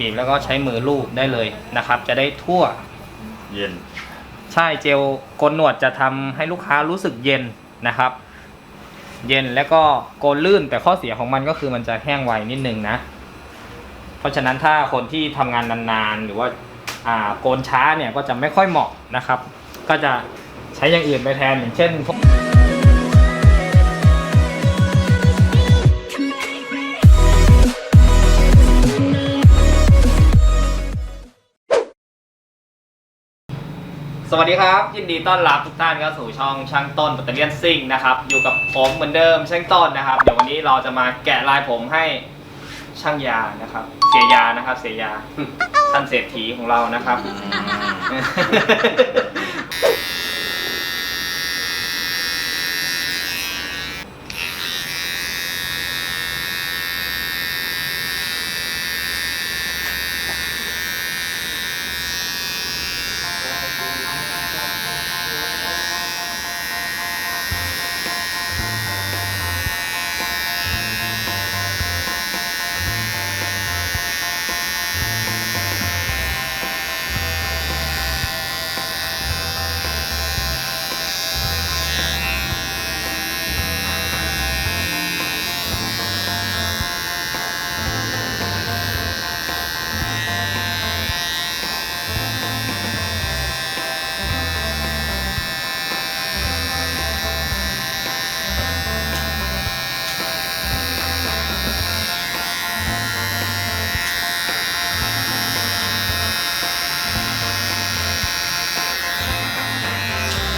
บีบแล้วก็ใช้มือลูบได้เลยนะครับ จะได้ทั่ว เย็น ใช่เจลโกนหนวดจะทำให้ลูกค้ารู้สึกเย็นนะครับ เย็นแล้วก็โกนลื่นแต่ข้อเสียของมันก็คือมันจะแห้งไวนิดนึงนะ เพราะฉะนั้นถ้าคนที่ทำงานนานๆ หรือว่าอ่าโกนช้าเนี่ยก็จะไม่ค่อยเหมาะนะครับ ก็จะใช้อย่างอื่นไปแทนอย่างเช่นพวก สวัสดีครับ ยินดีต้อนรับทุกท่านเข้าสู่ช่องช่างต้นปัตเตอร์เลียนซิ่งนะครับ อยู่กับผมเหมือนเดิมช่างต้นนะครับ เดี๋ยววันนี้เราจะมาแกะลายผมให้ช่างยานะครับ เสียยานะครับ เสียยา ท่านเศรษฐีของเรานะครับ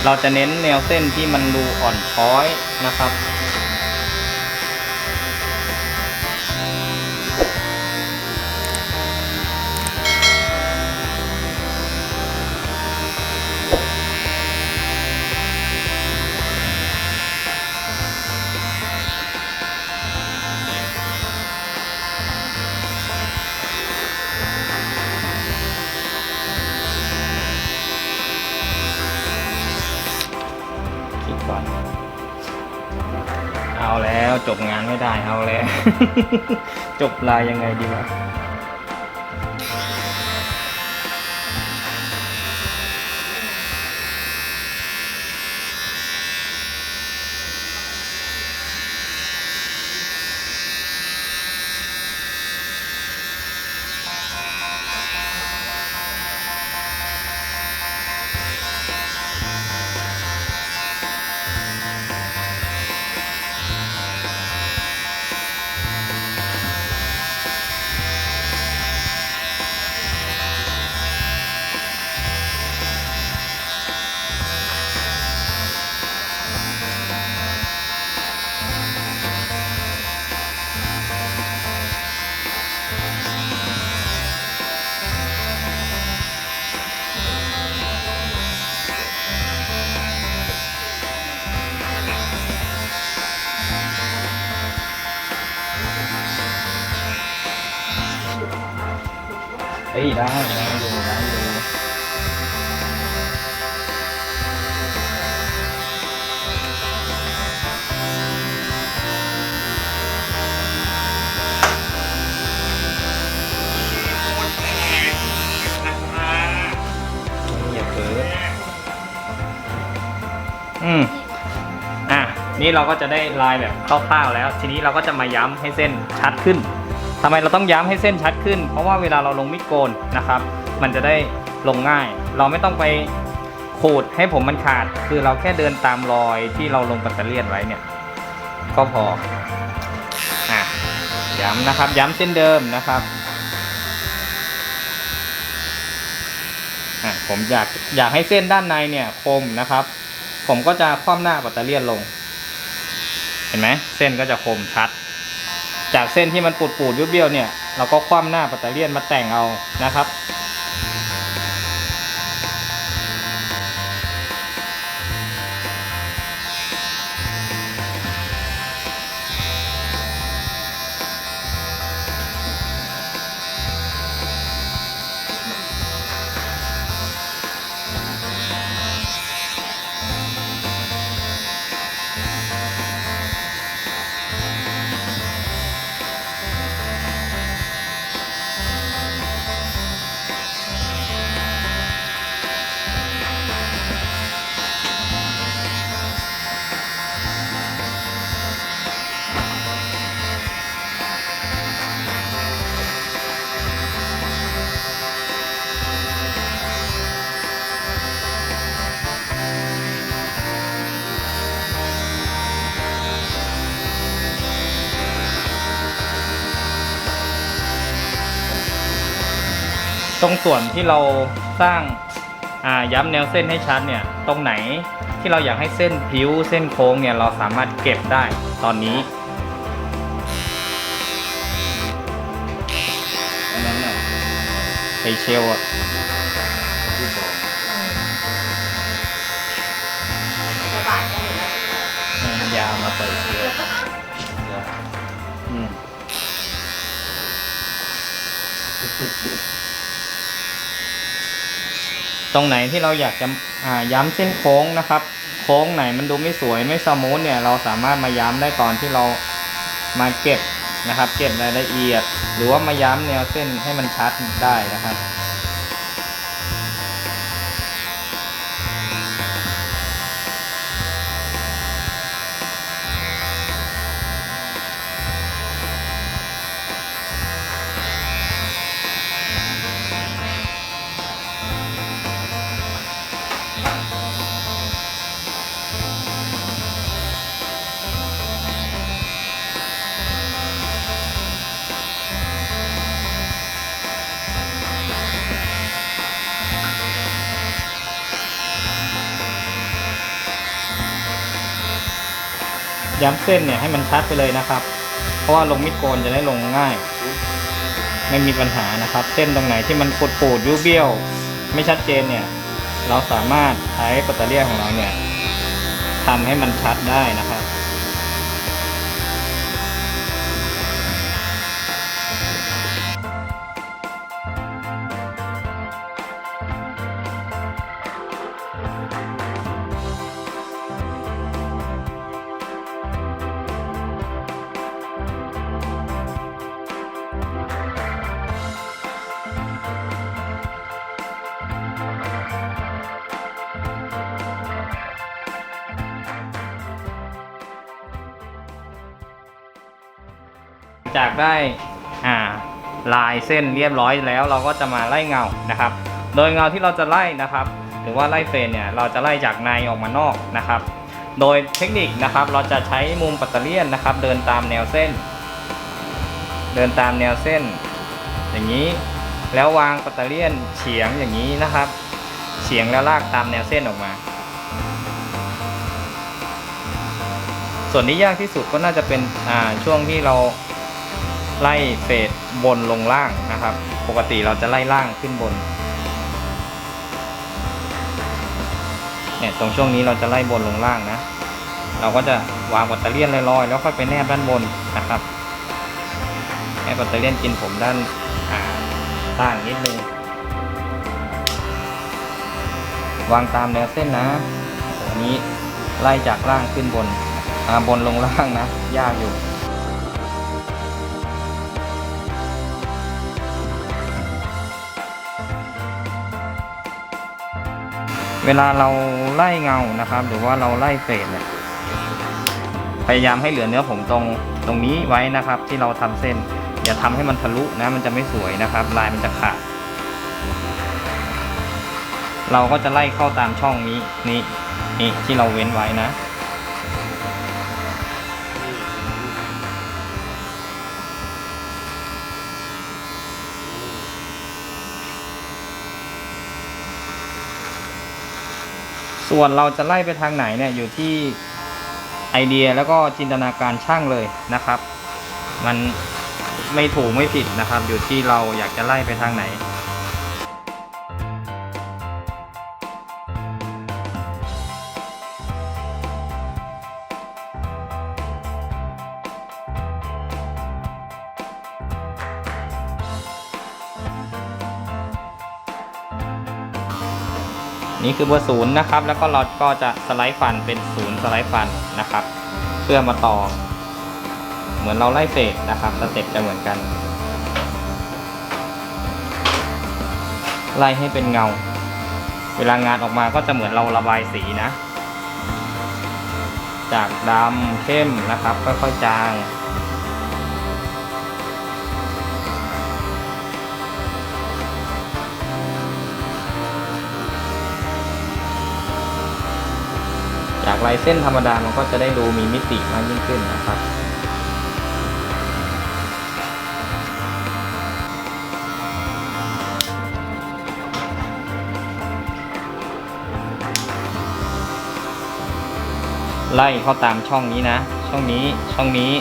เราจะเน้นแนวเส้นที่มันดูอ่อนช้อยนะครับ จบงานไม่ได้เอาแล้ว จบลายยังไงดีวะ เอ้ยได้ได้อยู่ได้อยู่อย่าเผลออืมอะ นี่เราก็จะได้ลายแบบคร่าวๆแล้ว ทีนี้เราก็จะมาย้ำให้เส้นชัดขึ้น ทำไมเราต้องย้ำให้เส้นชัดขึ้น เพราะว่าเวลาเราลงมิดโกนนะครับ มันจะได้ลงง่าย เราไม่ต้องไปขูดให้ผมมันขาด คือเราแค่เดินตามรอยที่เราลงปัตเตอร์เลียนไว้เนี่ย ก็พออย้ำนะครับ ย้ำเส้นเดิมนะครับผมอยากอยากให้เส้นด้านในเนี่ยคมนะครับ ผมก็จะคว่ำหน้าปัตเตอร์เลียนลง เห็นไหมเส้นก็จะคมชัด จากเส้นที่มันปูดปูดเบี้ยวเนี่ย เราก็คว่ำหน้าปัตเตอร์เลียนมาแต่งเอานะครับ ตรงส่วนที่เราสร้างาย้ำแนวเส้นให้ชัดเนี่ยตรงไหนที่เราอยากให้เส้นผิวเส้นโค้งเนี่ยเราสามารถเก็บได้ตอนนี้อันนั้นน่ะไอเชลอะที่บอกจะบายามาเปิดเชลอืม ตรงไหนที่เราอยากจะย้ำเส้นโค้งนะครับ โค้งไหนมันดูไม่สวยไม่สมูทเนี่ยเราสามารถมาย้ำได้ตอนที่เรามาเก็บนะครับ เก็บรายละเอียด หรือว่ามาย้ำแนวเส้นให้มันชัดได้นะครับ ย้ำเส้นเนี่ยให้มันชัดไปเลยนะครับ เพราะว่าลงมิดโกนจะได้ลงง่าย ไม่มีปัญหานะครับ เส้นตรงไหนที่มันปูดปูดยุบเบี้ยว ไม่ชัดเจนเนี่ย เราสามารถใช้ปัตเตอร์เลียของเราเนี่ยทำให้มันชัดได้นะครับ จากได้อ่าลายเส้นเรียบร้อยแล้วเราก็จะมาไล่เงานะครับ โดยเงาที่เราจะไล่นะครับ หรือว่าไล่เฟรนเนี่ยเราจะไล่จากในออกมานอกนะครับ โดยเทคนิคนะครับเราจะใช้มุมปัตเตอร์เลียนนะครับ เดินตามแนวเส้น เดินตามแนวเส้น อย่างนี้แล้ววางปัตเตอร์เลียนเฉียงอย่างนี้นะครับ เฉียงแล้วลากตามแนวเส้นออกมา ส่วนที่ยากที่สุดก็น่าจะเป็นช่วงที่เรา ไล่เฟดบนลงล่างนะครับ ปกติเราจะไล่ล่างขึ้นบนเนี่ยตรงช่วงนี้เราจะไล่บนลงล่างนะ เราก็จะวางแบตเตอรี่ลอยๆ แล้วค่อยไปแนบด้านบนนะครับให้แบตเตอรี่กินผมด้านอ่าล่างนิดนึงวางตามแนวเส้นนะอันนี้ไล่จากล่างขึ้นบนอ่าบนลงล่างนะ ยากอยู่ วลาเราไล่เงานะครับ หรือว่าเราไล่เฟดเนี่ยพยายามให้เหลือเนื้อผมตรงตรงนี้ไว้นะครับ ที่เราทำเส้น อย่าทำให้มันทะลุนะ มันจะไม่สวยนะครับ ลายมันจะขาดเราก็จะไล่เข้าตามช่องนี้นี่นี่ที่เราเว้นไว้นะ ส่วนเราจะไล่ไปทางไหนเนี่ยอยู่ที่ไอเดียแล้วก็จินตนาการช่างเลยนะครับ มันไม่ถูกไม่ผิดนะครับ อยู่ที่เราอยากจะไล่ไปทางไหน นี่คือเบอร์ศูนย์นะครับ แล้วก็เราก็จะสไลด์ฟันเป็นศูนย์สไลด์ฟันนะครับ เพื่อมาต่อ เหมือนเราไล่เฟสนะครับสเต็ปจะเหมือนกัน ไล่ให้เป็นเงา เวลางานออกมาก็จะเหมือนเราระบายสีนะ จากดำเข้มนะครับค่อยๆจาง ลายเส้นธรรมดามันก็จะได้ดูมีมิติมากยิ่งขึ้นนะครับ ไล่เข้าตามช่องนี้นะ ช่องนี้ช่องนี้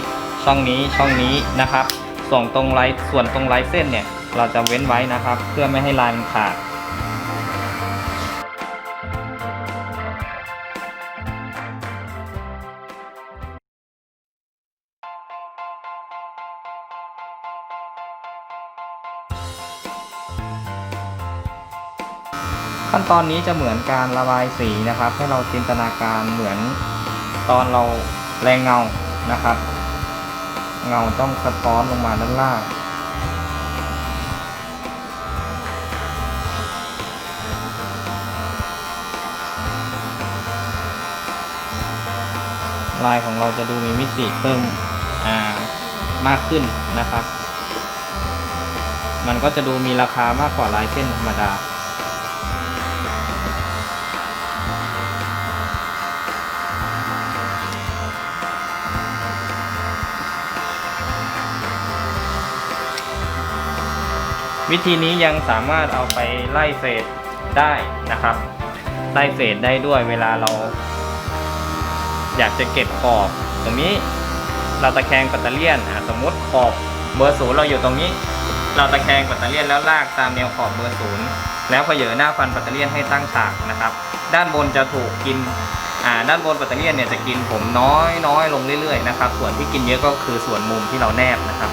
ช่องนี้ช่องนี้นะครับ ส่วนตรงลายส่วนตรงลายเส้นเนี่ย เราจะเว้นไว้นะครับ เพื่อไม่ให้ลายมันขาด ขั้นตอนนี้จะเหมือนการระบายสีนะครับ ให้เราจินตนาการเหมือนตอนเราแรงเงานะครับ เงาต้องสะท้อนลงมาด้านล่างลายของเราจะดูมีมิติเพิ่มมากขึ้นนะครับ มันก็จะดูมีราคามากกว่าลายเส้นธรรมดา วิธีนี้ยังสามารถเอาไปไล่เฟดได้นะครับ ไล่เฟดได้ด้วยเวลาเรา อยากจะเก็บขอบ ตรงนี้เราตะแคงปัตเตอร์เลียนสมมติขอบเบอร์ศูนย์เราอยู่ตรงนี้ เราตะแคงปัตเตอร์เลียนแล้วลากตามแนวขอบเบอร์ศูนย์แล้วพอเยอหน้าฟันปัตเตอร์เลียนให้ตั้งฉากนะครับ ด้านบนจะถูกกินอ่าด้านบนปัตเตอร์เลียนเนี่ยจะกินผมน้อยน้อยลงเรื่อยๆนะครับ ส่วนที่กินเยอะก็คือส่วนมุมที่เราแนบนะครับ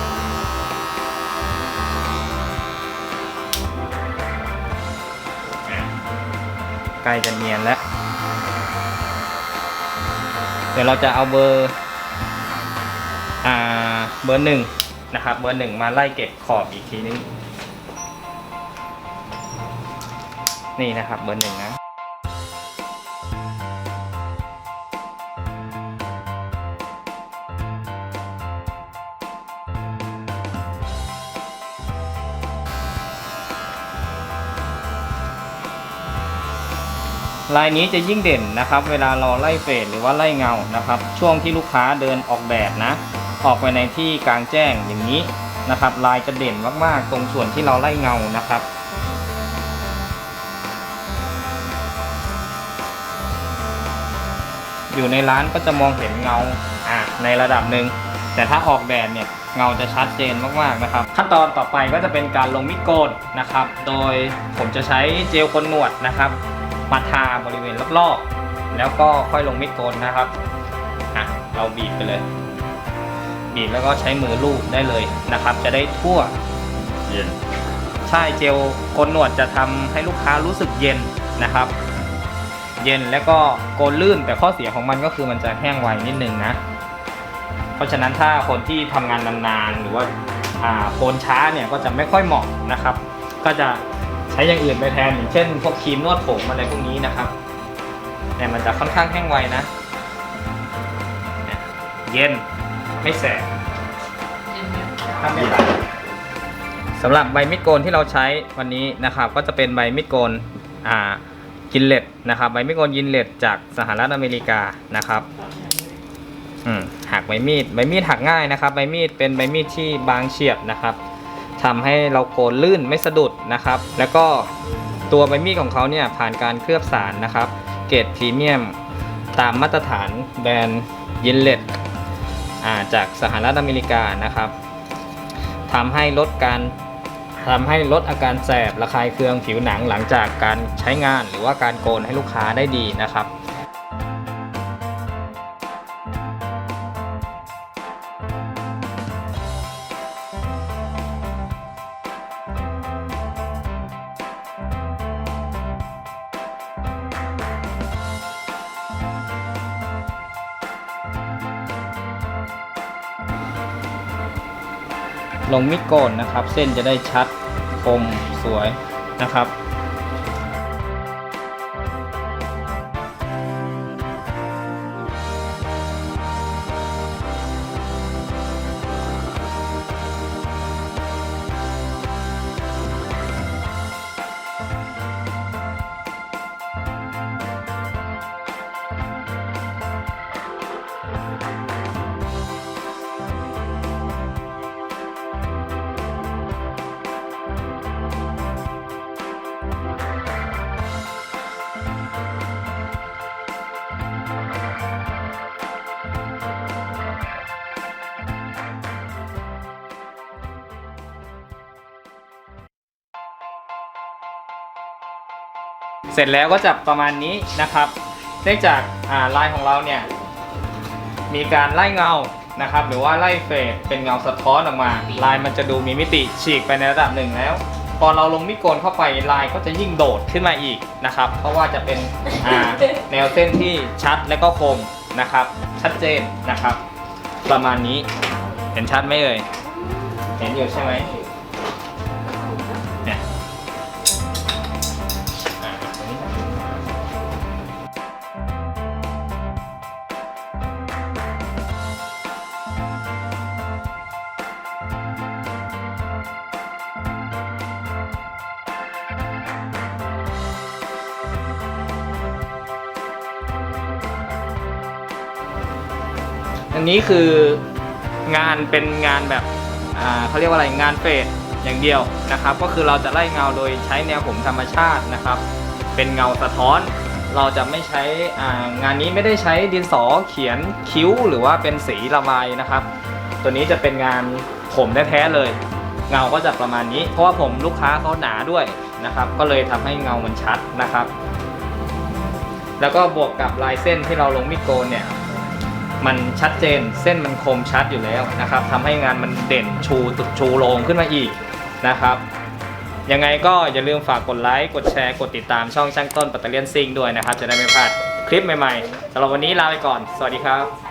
ใกล้จะเนียนแล้ว เดี๋ยวเราจะเอาเบอร์อ่าเบอร์หนึ่งนะครับ เบอร์หนึ่งมาไล่เก็บขอบอีกทีนึง นี่นะครับเบอร์หนึ่งนะ ลายนี้จะยิ่งเด่นนะครับ เวลาเราไล่เฟดหรือว่าไล่เงานะครับ ช่วงที่ลูกค้าเดินออกแบบนะ ออกไปในที่กลางแจ้งอย่างนี้นะครับ ลายจะเด่นมากๆ ตรงส่วนที่เราไล่เงานะครับอยู่ในร้านก็จะมองเห็นเงาอะในระดับหนึ่งแต่ถ้าออกแบบเนี่ยเงาจะชัดเจนมากๆนะครับ ขั้นตอนต่อไปก็จะเป็นการลงมิดโกนนะครับ โดยผมจะใช้เจลคนหนวดนะครับ มาทาบริเวณรอบๆ แล้วก็ค่อยลงมิดโกนนะครับอะเราบีบไปเลย บีบแล้วก็ใช้มือลูบได้เลยนะครับ จะได้ทั่วเย็นใช่เจลโกนหนวดจะทำให้ลูกค้ารู้สึกเย็นนะครับ เย็นแล้วก็โกนลื่นแต่ข้อเสียของมันก็คือมันจะแห้งไวนิดนึงนะ เพราะฉะนั้นถ้าคนที่ทำงานนานๆหรือว่าอ่าโกนช้าเนี่ยก็จะไม่ค่อยเหมาะนะครับ ก็จะใช้อย่างอื่นไปแทนอย่างเช่น พวกครีมนวดผมอะไรพวกนี้นะครับแต่มันจะค่อนข้างแห้งไวนะ เย็นไม่แสบถ้าไม่ตัดสำหรับใบมีดโกนที่เราใช้วันนี้นะครับ ก็จะเป็นใบมีดโกนอ่ากินเลตนะครับใบมีดโกนยินเลตจากสหรัฐอเมริกานะครับอืมหักใบมีดใบมีดหักง่ายนะครับ ใบมีดเป็นใบมีดที่บางเฉียบนะครับ ทำให้เราโกนลื่นไม่สะดุดนะครับ แล้วก็ตัวใบมีดของเขาเนี่ยผ่านการเคลือบสารนะครับ เกรดพรีเมียม ตามมาตรฐานแบรนด์ยินเลตจากสหรัฐอเมริกานะครับทำให้ลดการทำให้ลดอาการแสบระคายเคืองผิวหนังหลังจากการใช้งานหรือว่าการโกนให้ลูกค้าได้ดีนะครับ ลงมิดโกนนะครับ เส้นจะได้ชัดคมสวยนะครับ เสร็จแล้วก็จะประมาณนี้นะครับเนื่องจากอ่าลายของเราเนี่ยมีการไล่เงานะครับ หรือว่าไล่เฟดเป็นเงาสะท้อนออกมา ลายมันจะดูมีมิติฉีกไปในระดับหนึ่งแล้ว พอเราลงมิดโกนเข้าไปลายก็จะยิ่งโดดขึ้นมาอีกนะครับ เพราะว่าจะเป็นอ่าแนวเส้นที่ชัดและก็คมนะครับ ชัดเจนนะครับ ประมาณนี้เห็นชัดไหมเอ่ยเห็นอยู่ใช่ไหม อันนี้คืองานเป็นงานแบบเขาเรียกว่าอะไรงานเฟดอย่างเดียวนะครับ ก็คือเราจะไล่เงาโดยใช้แนวผมธรรมชาตินะครับ เป็นเงาสะท้อน เราจะไม่ใช้งานนี้ไม่ได้ใช้ดินสอเขียนคิ้ว หรือว่าเป็นสีระบายนะครับ ตัวนี้จะเป็นงานผมแท้ๆเลย เงาก็จะประมาณนี้ เพราะว่าผมลูกค้าเขาหนาด้วยนะครับ ก็เลยทำให้เงามันชัดนะครับ แล้วก็บวกกับลายเส้นที่เราลงมิดโกนเนี่ย มันชัดเจน เส้นมันคมชัดอยู่แล้วนะครับทำให้งานมันเด่นชูตุดชูโลงขึ้นมาอีกนะครับยังไงก็อย่าลืมฝากกดไลค์กดแชร์กดติดตามช่องช่างต้นปัตเตอร์เลียนซิงด้วยนะครับ จะได้ไม่พลาดคลิปใหม่ๆสำหรับวันนี้ลาไปก่อน สวัสดีครับ